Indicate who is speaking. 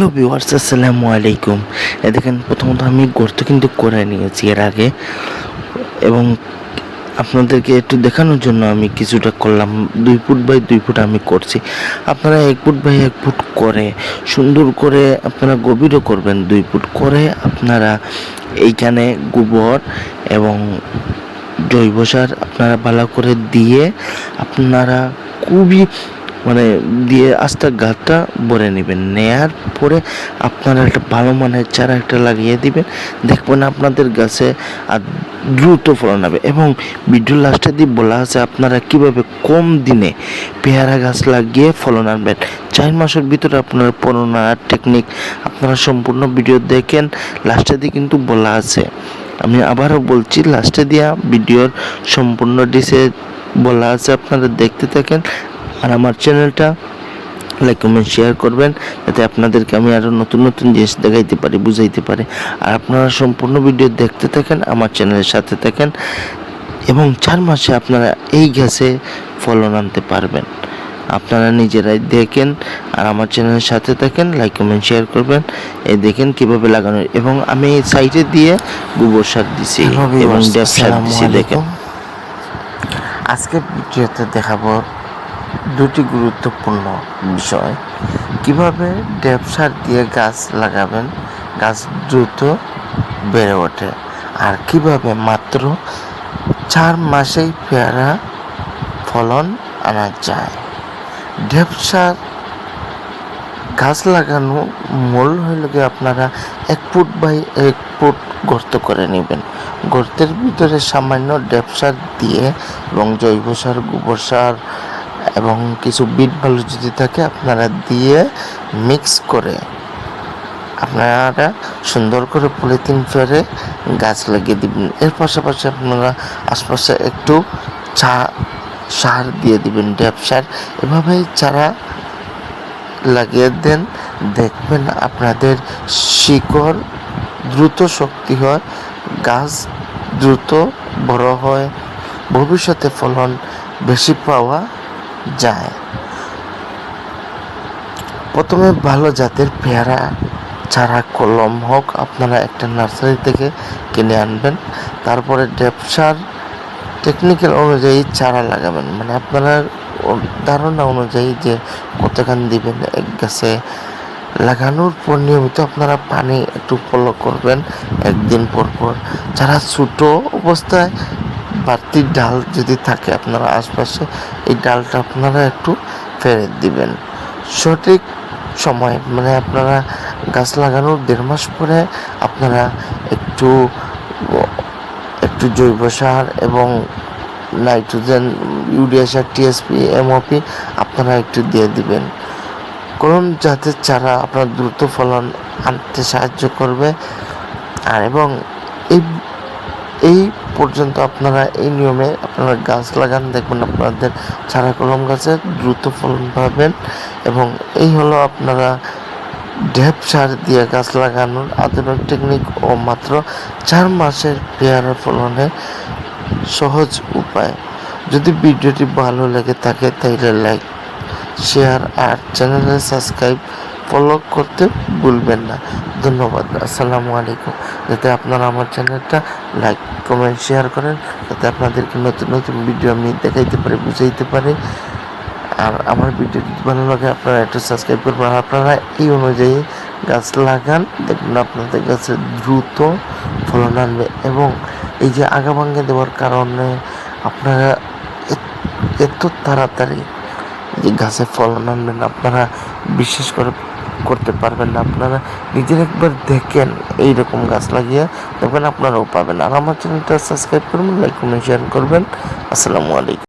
Speaker 1: Hello viewers আসসালামু আলাইকুম। এ দেখেন, প্রথমত আমি গর্ত কিন্তু করে নিয়েছি এর আগে। এবং আপনাদেরকে একটু দেখানোর জন্য আমি কিছুটা করলাম। দুই ফুট বাই দুই ফুট আমি করছি। আপনারা এক ফুট বাই এক ফুট করে, সুন্দর করে আপনারা গভীরও করবেন দুই ফুট করে। আপনারা এইখানে গোবর এবং জৈব সার আপনারা ভালো করে দিয়ে আপনারা খুবই মানে দিয়ে আস্তে গাছটা ভরে নেবেন। নেয়ার পরে আপনারা একটা ভালো মানের চারা একটা লাগিয়ে দিবেন। দেখবেন আপনাদের গাছে আর দ্রুত ফলন হবে এবং ভিডিও লাস্টে দিয়ে বলা আছে আপনারা কীভাবে কম দিনে পেয়ারা গাছ লাগিয়ে ফলন আনবেন। চার মাসের ভিতরে আপনার ফলন আনার টেকনিক আপনারা সম্পূর্ণ ভিডিও দেখেন। লাস্টে দিয়ে কিন্তু বলা আছে। আমি আবারও বলছি, লাস্টে দিয়া ভিডিওর সম্পূর্ণ ডিসে বলা আছে, আপনারা দেখতে থাকেন। আর আমার চ্যানেলটা লাইক কমেন্ট শেয়ার করবেন যাতে আপনাদেরকে আমি আরও নতুন নতুন জিনিস দেখাইতে পারি বুঝাইতে পারি। আর আপনারা সম্পূর্ণ ভিডিও দেখতে থাকেন আমার চ্যানেলের সাথে থাকেন এবং চার মাসে আপনারা এই গ্যাসে ফলন আনতে পারবেন। আপনারা নিজেরাই দেখেন আর আমার চ্যানেলের সাথে থাকেন লাইক কমেন্ট শেয়ার করবেন এই দেখেন কীভাবে লাগানো এবং আমি এই সাইডে দিয়ে গোবর সার দিছি এবং ড্যাপ সার দিছি দেখেন। আজকে ভিডিওতে দেখাবো দুটি গুরুত্বপূর্ণ বিষয়। কীভাবে ড্যাপ সার দিয়ে গাছ লাগাবেন? গাছ দ্রুত বেড়ে ওঠে। আর কীভাবে মাত্র চার মাসেই পেয়ারা ফলন আনা যায়? ড্যাপ সার গাছ লাগানো মূল হইল গিয়ে আপনারা এক ফুট বাই এক ফুট গর্ত করে নেবেন। গর্তের ভিতরে সামান্য ড্যাপ সার দিয়ে এবং জৈব সার, গোবর সার এবং কিছু বিট বালু যদি থাকে, আপনারা দিয়ে মিক্স করে আপনারা সুন্দর করে পলিথিন ফেরে গাছ লাগিয়ে দিবেন। এর পাশাপাশি আপনারা আশপাশে একটু চা, সার দিয়ে দিবেন ড্যাপ সার। এভাবেই চারা লাগিয়ে দেন, দেখবেন আপনাদের শিকড় দ্রুত শক্তি হয়, গাছ দ্রুত বড় হয়, ভবিষ্যতে ফলন বেশি পাওয়া যায়। প্রথমে ভালো জাতের পেয়ারা, চারা, কলম হোক, আপনারা একটা নার্সারি থেকে কিনে আনবেন। তারপরে ডেপসার টেকনিক্যাল অনুযায়ী চারা লাগাবেন। মানে আপনারা ধারণা অনুযায়ী যে কতখান দিবেন, এক গাছে লাগানোর পর নিয়মিত আপনারা পানি একটু ফলো করবেন, একদিন পর পর। যারা ছোটো অবস্থায় বাড়তি ডাল যদি থাকে আপনারা আশপাশে, এই ডালটা আপনারা একটু ফেরত দিবেন। সঠিক সময় মানে আপনারা গাছ লাগানোর দেড় মাস পরে আপনারা একটু একটু জৈব সার এবং নাইট্রোজেন, ইউরিয়া সার টিএসপি এমওপি আপনারা একটু দিয়ে দিবেন। কোন জাতের চারা আপনার দ্রুত ফলন আনতে সাহায্য করবে। আর এবং এই এই পর্যন্ত আপনারা এই নিয়মে আপনারা গাছ লাগান। দেখবেন আপনাদের চারা কলম গাছে দ্রুত ফলন পাবেন এবং এই হলো আপনারা ঢেপ সার দিয়ে গাছ লাগানোর আধুনিক টেকনিক ও মাত্র চার মাসের পেয়ারা ফলনের সহজ উপায়। যদি ভিডিওটি ভালো লেগে থাকে তাহলে লাইক শেয়ার আর চ্যানেলে সাবস্ক্রাইব ফলো করতে ভুলবেন না। ধন্যবাদ। আসসালামু আলাইকুম। যাতে আপনারা আমার চ্যানেলটা লাইক কমেন্ট শেয়ার করেন, যাতে আপনাদেরকে নতুন নতুন ভিডিও আমি দেখাইতে পারি, বুঝাইতে পারি। আর আমার ভিডিও যদি ভালো লাগে, আপনারা একটু সাবস্ক্রাইব করবেন। আর আপনারা এই অনুযায়ী গাছ লাগান। দেখবেন আপনাদের গাছে দ্রুত ফলন আনবে এবং এই যে আগা ভাঙ্গে দেওয়ার কারণে আপনারা এত- তাড়াতাড়ি যে গাছে ফলন আনবেন, আপনারা বিশেষ করে করতে পারবেন না। আপনারা নিজের একবার দেখেন এইরকম গাছ লাগিয়ে দেখবেন আপনারাও পাবেন। আর আমার চ্যানেলটা সাবস্ক্রাইব করবেন লাইক কমেন্ট শেয়ার করবেন। আসসালামু আলাইকুম।